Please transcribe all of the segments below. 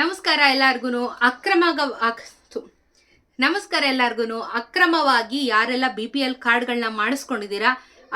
ನಮಸ್ಕಾರ ಎಲ್ಲಾರ್ಗು ಅಕ್ರಮ ನಮಸ್ಕಾರ ಎಲ್ಲಾರ್ಗು ಅಕ್ರಮವಾಗಿ ಯಾರೆಲ್ಲ ಬಿ ಪಿ ಎಲ್ ಕಾರ್ಡ್ಗಳನ್ನ ಮಾಡಿಸ್ಕೊಂಡಿದ್ದೀರಾ,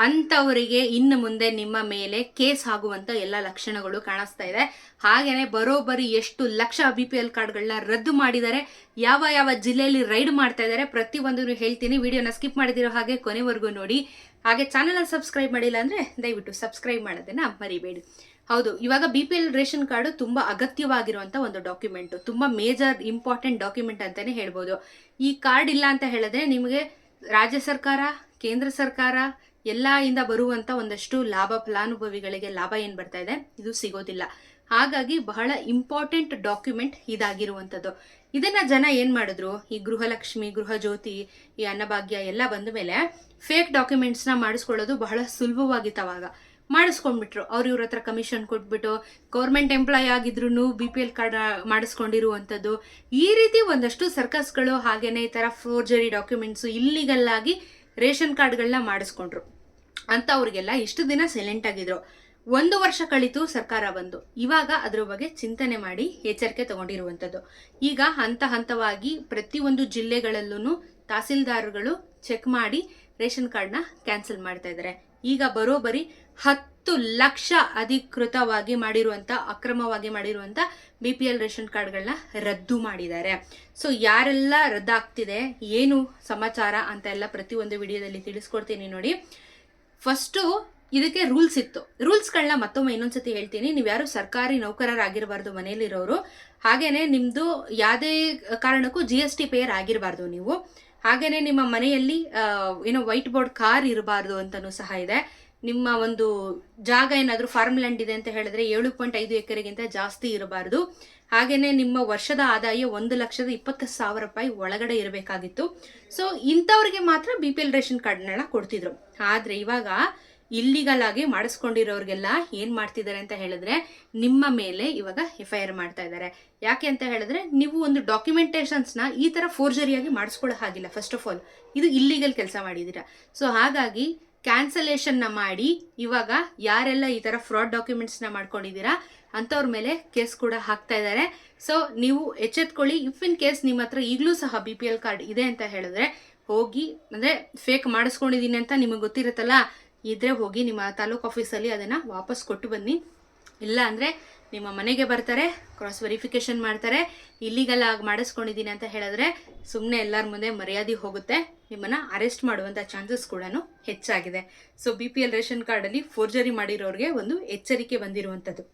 ಅಂಥವರಿಗೆ ಇನ್ನು ಮುಂದೆ ನಿಮ್ಮ ಮೇಲೆ ಕೇಸ್ ಆಗುವಂತ ಎಲ್ಲ ಲಕ್ಷಣಗಳು ಕಾಣಿಸ್ತಾ ಇದೆ. ಹಾಗೆಯೇ ಬರೋಬ್ಬರಿ ಎಷ್ಟು ಲಕ್ಷ ಬಿ ಪಿ ಎಲ್ ಕಾರ್ಡ್ಗಳನ್ನ ರದ್ದು ಮಾಡಿದ್ದಾರೆ, ಯಾವ ಯಾವ ಜಿಲ್ಲೆಯಲ್ಲಿ ರೈಡ್ ಮಾಡ್ತಾ ಇದ್ದಾರೆ ಪ್ರತಿಯೊಂದನ್ನು ಹೇಳ್ತೀನಿ. ವಿಡಿಯೋನ ಸ್ಕಿಪ್ ಮಾಡಿದಿರೋ ಹಾಗೆ ಕೊನೆವರೆಗೂ ನೋಡಿ. ಹಾಗೆ ಚಾನಲ್ ಸಬ್ಸ್ಕ್ರೈಬ್ ಮಾಡಿಲ್ಲ ಅಂದ್ರೆ ದಯವಿಟ್ಟು ಸಬ್ಸ್ಕ್ರೈಬ್ ಮಾಡೋದನ್ನ ಮರಿಬೇಡಿ. ಹೌದು, ಇವಾಗ B P L ration card ತುಂಬಾ ಅಗತ್ಯವಾಗಿರುವಂತ ಒಂದು ಡಾಕ್ಯುಮೆಂಟ್ ತುಂಬಾ ಮೇಜರ್ ಇಂಪಾರ್ಟೆಂಟ್ ಡಾಕ್ಯುಮೆಂಟ್ ಅಂತಾನೆ ಹೇಳ್ಬೋದು. ಈ ಕಾರ್ಡ್ ಇಲ್ಲ ಅಂತ ಹೇಳಿದ್ರೆ ನಿಮಗೆ ರಾಜ್ಯ ಸರ್ಕಾರ, ಕೇಂದ್ರ ಸರ್ಕಾರ ಎಲ್ಲ ಇಂದ ಬರುವಂತ ಒಂದಷ್ಟು ಲಾಭ, ಫಲಾನುಭವಿಗಳಿಗೆ ಲಾಭ ಏನ್ ಬರ್ತಾ ಇದೆ? ಇದು ಸಿಗೋದಿಲ್ಲ. ಹಾಗಾಗಿ ಬಹಳ ಇಂಪಾರ್ಟೆಂಟ್ ಡಾಕ್ಯುಮೆಂಟ್ ಇದಾಗಿರುವಂಥದ್ದು. ಇದನ್ನ ಜನ ಏನ್ ಮಾಡಿದ್ರು? ಈ ಗೃಹಲಕ್ಷ್ಮಿ ಗೃಹ ಜ್ಯೋತಿ ಈ ಅನ್ನಭಾಗ್ಯ ಎಲ್ಲ ಬಂದ ಮೇಲೆ ಫೇಕ್ ಡಾಕ್ಯುಮೆಂಟ್ಸ್ನ ಮಾಡಿಸ್ಕೊಳ್ಳೋದು ಬಹಳ ಸುಲಭವಾಗಿತ್ತು ಅವಾಗ. ಮಾಡಿಸ್ಕೊಂಡ್ಬಿಟ್ರು. ಅವ್ರು ಇವ್ರ ಹತ್ರ ಕಮಿಷನ್ ಕೊಟ್ಬಿಟ್ಟು ಗೌರ್ಮೆಂಟ್ ಎಂಪ್ಲಾಯ್ ಆಗಿದ್ರು ಬಿ ಪಿ ಎಲ್ ಕಾರ್ಡ್ ಮಾಡಿಸ್ಕೊಂಡಿರುವಂಥದ್ದು. ಈ ರೀತಿ ಒಂದಷ್ಟು ಸರ್ಕಸ್ಗಳು ಹಾಗೇನೆ ಈ ಥರ ಫೋರ್ಜರಿ ಡಾಕ್ಯುಮೆಂಟ್ಸು ಇಲ್ಲಿಗಲ್ ಆಗಿ ರೇಷನ್ ಕಾರ್ಡ್ಗಳನ್ನ ಮಾಡಿಸ್ಕೊಂಡ್ರು. ಅಂತ ಅವ್ರಿಗೆಲ್ಲ ಇಷ್ಟು ದಿನ ಸೈಲೆಂಟ್ ಆಗಿದ್ರು. ಒಂದು ವರ್ಷ ಕಳಿತು ಸರ್ಕಾರ ಬಂದು. ಇವಾಗ ಅದ್ರ ಬಗ್ಗೆ ಚಿಂತನೆ ಮಾಡಿ ಎಚ್ಚರಿಕೆ ತಗೊಂಡಿರುವಂಥದ್ದು. ಈಗ ಹಂತ ಹಂತವಾಗಿ ಪ್ರತಿಯೊಂದು ಜಿಲ್ಲೆಗಳಲ್ಲೂ ತಹಸೀಲ್ದಾರ್ಗಳು ಚೆಕ್ ಮಾಡಿ ರೇಷನ್ ಕಾರ್ಡ್ನ ಕ್ಯಾನ್ಸಲ್ ಮಾಡ್ತಾ ಇದ್ದಾರೆ. ಈಗ ಬರೋಬ್ಬರಿ ಹತ್ತು ಲಕ್ಷ ಅಧಿಕೃತವಾಗಿ ಮಾಡಿರುವಂಥ ಅಕ್ರಮವಾಗಿ ಮಾಡಿರುವಂಥ ಬಿ ಪಿ ಎಲ್ ರೇಷನ್ ಕಾರ್ಡ್ಗಳನ್ನ ರದ್ದು ಮಾಡಿದ್ದಾರೆ. ಸೊ ಯಾರೆಲ್ಲ ರದ್ದಾಗ್ತಿದೆ, ಏನು ಸಮಾಚಾರ ಅಂತ ಎಲ್ಲ ಪ್ರತಿಯೊಂದು ವಿಡಿಯೋದಲ್ಲಿ ತಿಳಿಸ್ಕೊಡ್ತೀನಿ ನೋಡಿ. ಫಸ್ಟು ಇದಕ್ಕೆ ರೂಲ್ಸ್ ಇತ್ತು. ರೂಲ್ಸ್ಗಳನ್ನ ಮತ್ತೊಮ್ಮೆ ಇನ್ನೊಂದ್ಸತಿ ಹೇಳ್ತೀನಿ. ನೀವು ಯಾರು ಸರ್ಕಾರಿ ನೌಕರರಾಗಿರಬಾರ್ದು ಮನೆಯಲ್ಲಿರೋರು, ಹಾಗೇನೆ ನಿಮ್ಮದು ಯಾವುದೇ ಕಾರಣಕ್ಕೂ ಜಿ ಎಸ್ ಟಿ ಪೇಯರ್ ಆಗಿರಬಾರ್ದು ನೀವು. ಹಾಗೇನೆ ನಿಮ್ಮ ಮನೆಯಲ್ಲಿ ಏನೋ ವೈಟ್ ಬೋರ್ಡ್ ಕಾರ್ ಇರಬಾರ್ದು ಅಂತಲೂ ಸಹ ಇದೆ. ನಿಮ್ಮ ಒಂದು ಜಾಗ ಏನಾದರೂ ಫಾರ್ಮ್ ಲ್ಯಾಂಡ್ ಇದೆ ಅಂತ ಹೇಳಿದ್ರೆ ಏಳು ಪಾಯಿಂಟ್ ಐದು ಎಕರೆಗಿಂತ ಜಾಸ್ತಿ ಇರಬಾರ್ದು. ಹಾಗೇನೆ ನಿಮ್ಮ ವರ್ಷದ ಆದಾಯ ಒಂದು ಲಕ್ಷದ ಇಪ್ಪತ್ತು ಸಾವಿರ ರೂಪಾಯಿ ಒಳಗಡೆ ಇರಬೇಕಾಗಿತ್ತು. ಸೊ ಇಂಥವ್ರಿಗೆ ಮಾತ್ರ ಬಿ ಪಿ ಎಲ್ ರೇಷನ್ ಕಾರ್ಡ್ನೆಲ್ಲ ಕೊಡ್ತಿದ್ರು. ಆದ್ರೆ ಇವಾಗ ಇಲ್ಲಿಗಲ್ ಆಗಿ ಮಾಡಿಸ್ಕೊಂಡಿರೋರಿಗೆಲ್ಲ ಏನ್ ಮಾಡ್ತಿದ್ದಾರೆ ಅಂತ ಹೇಳಿದ್ರೆ ನಿಮ್ಮ ಮೇಲೆ ಇವಾಗ ಎಫ್ ಐ ಆರ್ ಮಾಡ್ತಾ ಇದ್ದಾರೆ. ಯಾಕೆ ಅಂತ ಹೇಳಿದ್ರೆ ನೀವು ಒಂದು ಡಾಕ್ಯುಮೆಂಟೇಷನ್ಸ್ನ ಈ ತರ ಫೋರ್ಜರಿಯಾಗಿ ಮಾಡಿಸ್ಕೊಳ್ಳೋ ಹಾಗಿಲ್ಲ. ಫಸ್ಟ್ ಆಫ್ ಆಲ್ ಇದು ಇಲ್ಲಿಗಲ್ ಕೆಲಸ ಮಾಡಿದ್ದೀರಾ? ಸೊ ಹಾಗಾಗಿ ಕ್ಯಾನ್ಸಲೇಷನ್ನ ಮಾಡಿ ಇವಾಗ ಯಾರೆಲ್ಲ ಈ ಥರ ಫ್ರಾಡ್ ಡಾಕ್ಯುಮೆಂಟ್ಸ್ನ ಮಾಡ್ಕೊಂಡಿದ್ದೀರಾ, ಅಂಥವ್ರ ಮೇಲೆ ಕೇಸ್ ಕೂಡ ಹಾಕ್ತಾ ಇದ್ದಾರೆ. ಸೊ ನೀವು ಎಚ್ಚೆತ್ಕೊಳ್ಳಿ. ಇಫ್ ಇನ್ ಕೇಸ್ ನಿಮ್ಮ ಹತ್ರ ಈಗಲೂ ಸಹ ಬಿ ಪಿ ಎಲ್ ಕಾರ್ಡ್ ಇದೆ ಅಂತ ಹೇಳಿದ್ರೆ ಹೋಗಿ, ಅಂದರೆ ಫೇಕ್ ಮಾಡಿಸ್ಕೊಂಡಿದ್ದೀನಿ ಅಂತ ನಿಮಗೆ ಗೊತ್ತಿರುತ್ತಲ್ಲ ಇದ್ರೆ ಹೋಗಿ ನಿಮ್ಮ ತಾಲೂಕು ಆಫೀಸಲ್ಲಿ ಅದನ್ನು ವಾಪಸ್ ಕೊಟ್ಟು ಬನ್ನಿ. ಇಲ್ಲ ಅಂದರೆ ನಿಮ್ಮ ಮನೆಗೆ ಬರ್ತಾರೆ ಕ್ರಾಸ್ ವೆರಿಫಿಕೇಶನ್ ಮಾಡ್ತಾರೆ ಇಲ್ಲಿಗೆಲ್ಲ ಆಗಿ ಮಾಡಿಸ್ಕೊಂಡಿದ್ದೀನಿ ಅಂತ ಹೇಳಿದ್ರೆ ಸುಮ್ಮನೆ ಎಲ್ಲರ ಮುಂದೆ ಮರ್ಯಾದೆ ಹೋಗುತ್ತೆ. ನಿಮ್ಮನ್ನ ಅರೆಸ್ಟ್ ಮಾಡುವಂಥ ಚಾನ್ಸಸ್ ಕೂಡ ಹೆಚ್ಚಾಗಿದೆ. So B P L ration ಕಾರ್ಡಲ್ಲಿ ಫೋರ್ಜರಿ ಮಾಡಿರೋರಿಗೆ ಒಂದು ಎಚ್ಚರಿಕೆ ಬಂದಿರುವಂಥದ್ದು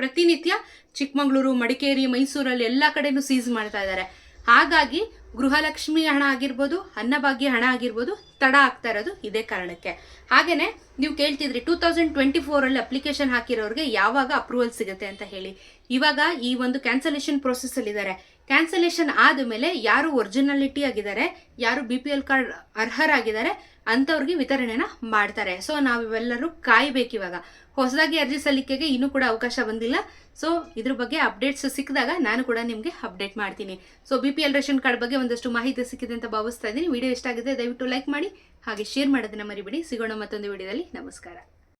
ಪ್ರತಿನಿತ್ಯ ಚಿಕ್ಕಮಗಳೂರು, ಮಡಿಕೇರಿ, ಮೈಸೂರಲ್ಲಿ ಎಲ್ಲ ಕಡೆನೂ ಸೀಸ್ ಮಾಡ್ತಾ ಇದ್ದಾರೆ ಹಾಗಾಗಿ ಗೃಹಲಕ್ಷ್ಮಿ ಹಣ ಆಗಿರ್ಬೋದು, ಅನ್ನಭಾಗ್ಯ ಹಣ ಆಗಿರ್ಬೋದು, ತಡ ಆಗ್ತಾ ಇರೋದು ಇದೇ ಕಾರಣಕ್ಕೆ. ಹಾಗೇನೆ ನೀವು ಕೇಳ್ತಿದ್ರಿ ಟೂ ತೌಸಂಡ್ ಟ್ವೆಂಟಿ ಫೋರಲ್ಲಿ ಅಪ್ಲಿಕೇಶನ್ ಹಾಕಿರೋರಿಗೆ ಯಾವಾಗ ಅಪ್ರೂವಲ್ ಸಿಗುತ್ತೆ ಅಂತ ಹೇಳಿ. ಇವಾಗ ಈ ಒಂದು ಕ್ಯಾನ್ಸಲೇಷನ್ ಪ್ರೋಸೆಸ್ ಅಲ್ಲಿ ಇದ್ದಾರೆ ಕ್ಯಾನ್ಸಲೇಷನ್ ಆದಮೇಲೆ ಯಾರು ಒರಿಜಿನಾಲಿಟಿ ಆಗಿದ್ದಾರೆ, ಯಾರು ಬಿ ಪಿ ಎಲ್ ಕಾರ್ಡ್ ಅರ್ಹರಾಗಿದ್ದಾರೆ ಅಂಥವ್ರಿಗೆ ವಿತರಣೆನ ಮಾಡ್ತಾರೆ. ಸೊ ನಾವಿವೆಲ್ಲರೂ ಕಾಯಬೇಕು ಇವಾಗ. ಹೊಸದಾಗಿ ಅರ್ಜಿ ಸಲ್ಲಿಕೆಗೆ ಇನ್ನೂ ಕೂಡ ಅವಕಾಶ ಬಂದಿಲ್ಲ. ಸೊ ಇದ್ರ ಬಗ್ಗೆ ಅಪ್ಡೇಟ್ಸ್ ಸಿಕ್ಕಿದಾಗ ನಾನು ಕೂಡ ನಿಮಗೆ ಅಪ್ಡೇಟ್ ಮಾಡ್ತೀನಿ. So B P L ration card ಬಗ್ಗೆ ಒಂದಷ್ಟು ಮಾಹಿತಿ ಸಿಕ್ಕಿದೆ ಅಂತ ಭಾವಿಸ್ತಾ ಇದ್ದೀನಿ. ವಿಡಿಯೋ ಇಷ್ಟ ಆಗಿದೆ ದಯವಿಟ್ಟು ಲೈಕ್ ಮಾಡಿ, ಹಾಗೆ ಶೇರ್ ಮಾಡೋದನ್ನ ಮರಿಬೇಡಿ. ಸಿಗೋಣ ಮತ್ತೊಂದು ವಿಡಿಯೋದಲ್ಲಿ. ನಮಸ್ಕಾರ.